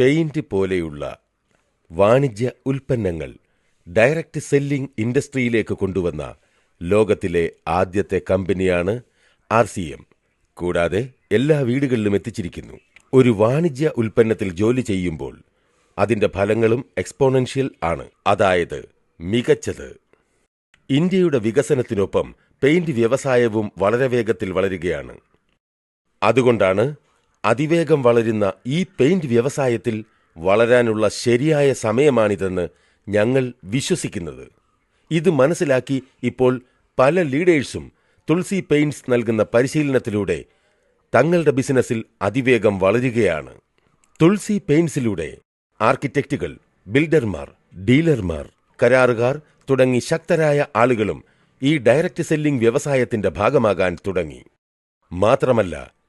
Paint പോലെയുള്ള വാണിജ്യ ഉൽപ്പന്നങ്ങൾ ഡയറക്റ്റ് സെല്ലിംഗ് ഇൻഡസ്ട്രിയിലേക്ക് കൊണ്ടുവന്ന ലോകത്തിലെ ആദ്യത്തെ കമ്പനിയാണ് ആർ സി എം. കൂടാതെ എല്ലാ വീടുകളിലും എത്തിച്ചിരിക്കുന്നു. ഒരു വാണിജ്യ ഉൽപ്പന്നത്തിൽ ജോലി ചെയ്യുമ്പോൾ അതിന്റെ ഫലങ്ങളും എക്സ്പോണൻഷ്യൽ ആണ്. അതായത് മികച്ചത്. ഇന്ത്യയുടെ വികസനത്തിനൊപ്പം പെയിന്റ് വ്യവസായവും വളരെ വേഗത്തിൽ വളരുകയാണ്. അതുകൊണ്ടാണ് അതിവേഗം വളരുന്ന ഈ പെയിന്റ് വ്യവസായത്തിൽ വളരാനുള്ള ശരിയായ സമയമാണിതെന്ന് ഞങ്ങൾ വിശ്വസിക്കുന്നത്. ഇത് മനസ്സിലാക്കി ഇപ്പോൾ പല ലീഡേഴ്സും തുളസി പെയിന്റ്സ് നൽകുന്ന പരിശീലനത്തിലൂടെ തങ്ങളുടെ ബിസിനസ്സിൽ അതിവേഗം വളരുകയാണ്. തുളസി പെയിന്റ്സിലൂടെ ആർക്കിടെക്റ്റുകൾ ബിൽഡർമാർ ഡീലർമാർ കരാറുകാർ തുടങ്ങി ശക്തരായ ആളുകളും ഈ ഡയറക്റ്റ് സെല്ലിംഗ് വ്യവസായത്തിന്റെ ഭാഗമാകാൻ തുടങ്ങി. മാത്രമല്ല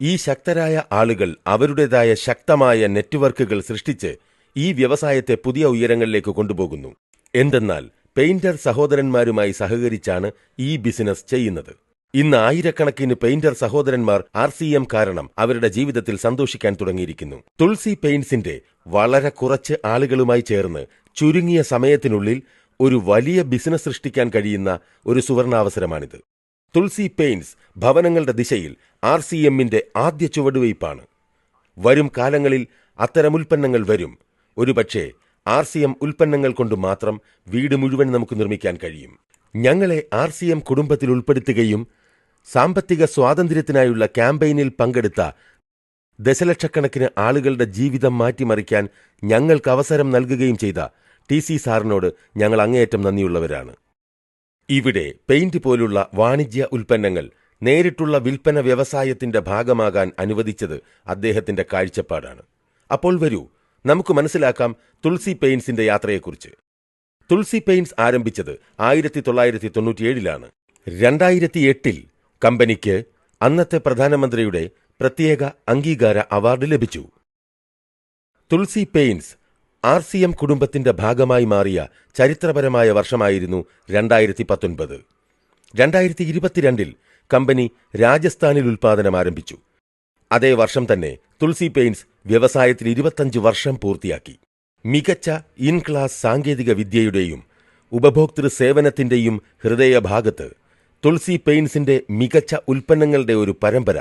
ഈ ശക്തരായ ആളുകൾ അവരുടേതായ ശക്തമായ നെറ്റ്വർക്കുകൾ സൃഷ്ടിച്ച് ഈ വ്യവസായത്തെ പുതിയ ഉയരങ്ങളിലേക്ക് കൊണ്ടുപോകുന്നു. എന്തെന്നാൽ പെയിന്റർ സഹോദരന്മാരുമായി സഹകരിച്ചാണ് ഈ ബിസിനസ് ചെയ്യുന്നത്. ഇന്ന് ആയിരക്കണക്കിന് പെയിന്റർ സഹോദരന്മാർ ആർ സി എം കാരണം അവരുടെ ജീവിതത്തിൽ സന്തോഷിക്കാൻ തുടങ്ങിയിരിക്കുന്നു. തുൾസി പെയിന്റ്സിന്റെ വളരെ കുറച്ച് ആളുകളുമായി ചേർന്ന് ചുരുങ്ങിയ സമയത്തിനുള്ളിൽ ഒരു വലിയ ബിസിനസ് സൃഷ്ടിക്കാൻ കഴിയുന്ന ഒരു സുവർണാവസരമാണിത്. തുൾസി പെയിന്റ്സ് ഭവനങ്ങളുടെ ദിശയിൽ ആർ സി എമ്മിന്റെ ആദ്യ ചുവടുവയ്പ്പാണ്. വരും കാലങ്ങളിൽ അത്തരം ഉൽപ്പന്നങ്ങൾ വരും. ഒരുപക്ഷെ ആർ സി എം ഉൽപ്പന്നങ്ങൾ കൊണ്ട് മാത്രം വീട് മുഴുവൻ നമുക്ക് നിർമ്മിക്കാൻ കഴിയും. ഞങ്ങളെ ആർ സി എം കുടുംബത്തിൽ ഉൾപ്പെടുത്തുകയും സാമ്പത്തിക സ്വാതന്ത്ര്യത്തിനായുള്ള ക്യാമ്പയിനിൽ പങ്കെടുത്ത ദശലക്ഷക്കണക്കിന് ആളുകളുടെ ജീവിതം മാറ്റിമറിക്കാൻ ഞങ്ങൾക്ക് അവസരം നൽകുകയും ചെയ്ത ടി സി സാറിനോട് ഞങ്ങൾ അങ്ങേയറ്റം നന്ദിയുള്ളവരാണ്. ഇവിടെ പെയിന്റ് പോലുള്ള വാണിജ്യ ഉൽപ്പന്നങ്ങൾ നേരിട്ടുള്ള വിൽപ്പന വ്യവസായത്തിന്റെ ഭാഗമാകാൻ അനുവദിച്ചത് അദ്ദേഹത്തിന്റെ കാഴ്ചപ്പാടാണ്. അപ്പോൾ വരൂ നമുക്ക് മനസ്സിലാക്കാം തുൾസി പെയിൻസിന്റെ യാത്രയെക്കുറിച്ച്. തുൾസി പെയിൻസ് ആരംഭിച്ചത് ആയിരത്തി തൊള്ളായിരത്തി തൊണ്ണൂറ്റിയേഴിലാണ് രണ്ടായിരത്തി എട്ടിൽ കമ്പനിക്ക് അന്നത്തെ പ്രധാനമന്ത്രിയുടെ പ്രത്യേക അംഗീകാര അവാർഡ് ലഭിച്ചു. Tulsi paints R C M കുടുംബത്തിന്റെ ഭാഗമായി മാറിയ ചരിത്രപരമായ വർഷമായിരുന്നു രണ്ടായിരത്തി പത്തൊൻപത് രണ്ടായിരത്തി ഇരുപത്തിരണ്ടിൽ കമ്പനി രാജസ്ഥാനിൽ ഉൽപ്പാദനം ആരംഭിച്ചു. അതേ വർഷം തന്നെ തുൾസി പെയിന്റ്സ് വ്യവസായത്തിൽ ഇരുപത്തഞ്ച് വർഷം പൂർത്തിയാക്കി. മികച്ച ഇൻ ക്ലാസ് സാങ്കേതിക വിദ്യയുടെയും ഉപഭോക്തൃ സേവനത്തിന്റെയും ഹൃദയഭാഗത്ത് തുൾസി പെയിന്റ്സിന്റെ മികച്ച ഉൽപ്പന്നങ്ങളുടെ ഒരു പരമ്പര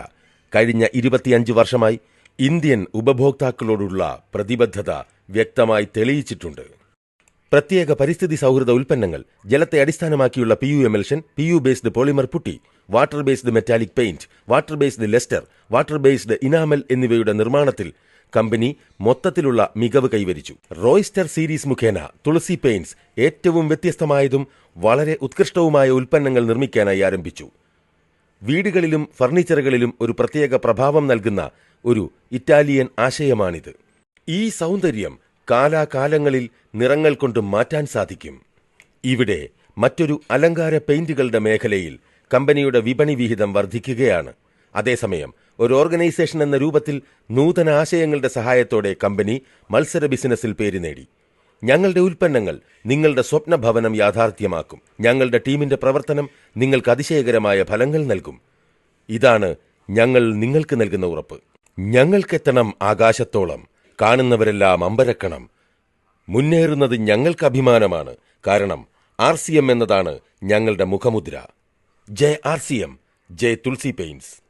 കഴിഞ്ഞ ഇരുപത്തിയഞ്ച് വർഷമായി ഇന്ത്യൻ ഉപഭോക്താക്കളോടുള്ള പ്രതിബദ്ധത വ്യക്തമായി തെളിയിച്ചിട്ടുണ്ട്. പ്രത്യേക പരിസ്ഥിതി സൗഹൃദ ഉൽപ്പന്നങ്ങൾ ജലത്തെ അടിസ്ഥാനമാക്കിയുള്ള P U emulsion P U based polymer putty water based metallic paint water based lustre water based enamel എന്നിവയുടെ നിർമ്മാണത്തിൽ കമ്പനി മൊത്തത്തിലുള്ള മികവ് കൈവരിച്ചു. റോയ്സ്റ്റർ സീരീസ് മുഖേന തുളസി പെയിന്റ്സ് ഏറ്റവും വ്യത്യസ്തമായതും വളരെ ഉത്കൃഷ്ടവുമായ ഉൽപ്പന്നങ്ങൾ നിർമ്മിക്കാനായി ആരംഭിച്ചു. വീടുകളിലും ഫർണിച്ചറുകളിലും ഒരു പ്രത്യേക പ്രഭാവം നൽകുന്ന ഒരു ഇറ്റാലിയൻ ആശയമാണിത്. ഈ സൗന്ദര്യം കാലാകാലങ്ങളിൽ നിറങ്ങൾ കൊണ്ട് മാറ്റാൻ സാധിക്കും. ഇവിടെ മറ്റൊരു അലങ്കാര പെയിന്റുകളുടെ മേഖലയിൽ കമ്പനിയുടെ വിപണി വിഹിതം വർദ്ധിക്കുകയാണ്. അതേസമയം ഒരു ഓർഗനൈസേഷൻ എന്ന രൂപത്തിൽ നൂതന ആശയങ്ങളുടെ സഹായത്തോടെ കമ്പനി മത്സര ബിസിനസ്സിൽ പേര് നേടി. ഞങ്ങളുടെ ഉൽപ്പന്നങ്ങൾ നിങ്ങളുടെ സ്വപ്നഭവനം യാഥാർത്ഥ്യമാക്കും. ഞങ്ങളുടെ ടീമിന്റെ പ്രവർത്തനം നിങ്ങൾക്ക് അതിശയകരമായ ഫലങ്ങൾ നൽകും. ഇതാണ് ഞങ്ങൾ നിങ്ങൾക്ക് നൽകുന്ന ഉറപ്പ്. ഞങ്ങൾക്കെത്തണം ആകാശത്തോളം. കാണുന്നവരെല്ലാം അമ്പരക്കണം. മുന്നേറുന്നത് ഞങ്ങൾക്ക് അഭിമാനമാണ്. കാരണം ആർ സി എം എന്നതാണ് ഞങ്ങളുടെ മുഖമുദ്ര. Jai R C M Jai Tulsi paints.